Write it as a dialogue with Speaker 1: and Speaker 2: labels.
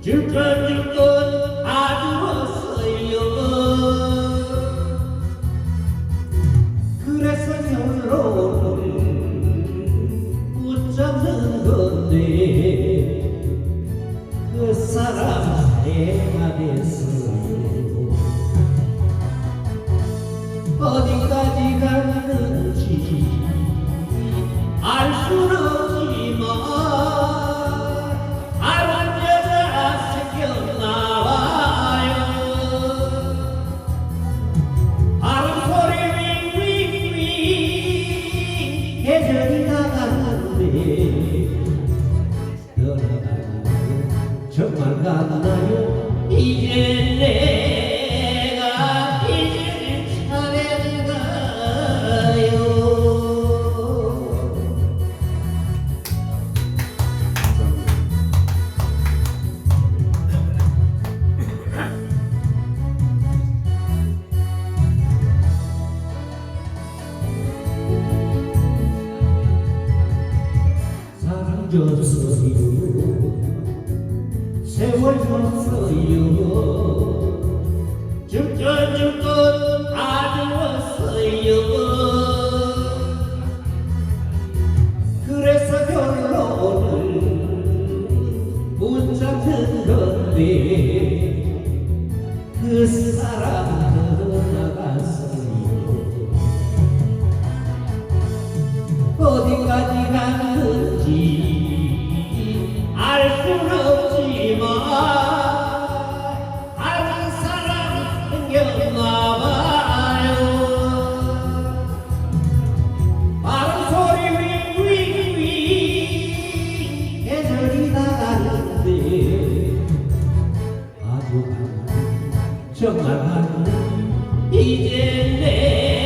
Speaker 1: 줄건 줄건 아주었어요. 그래서 결론을 붙잡는 건데 그 사람 애가 됐어 줬어요 세월 줬어요 죽전 죽건 아주었어요 그래서 못 잡는 건데 그 사람 정말 이제 내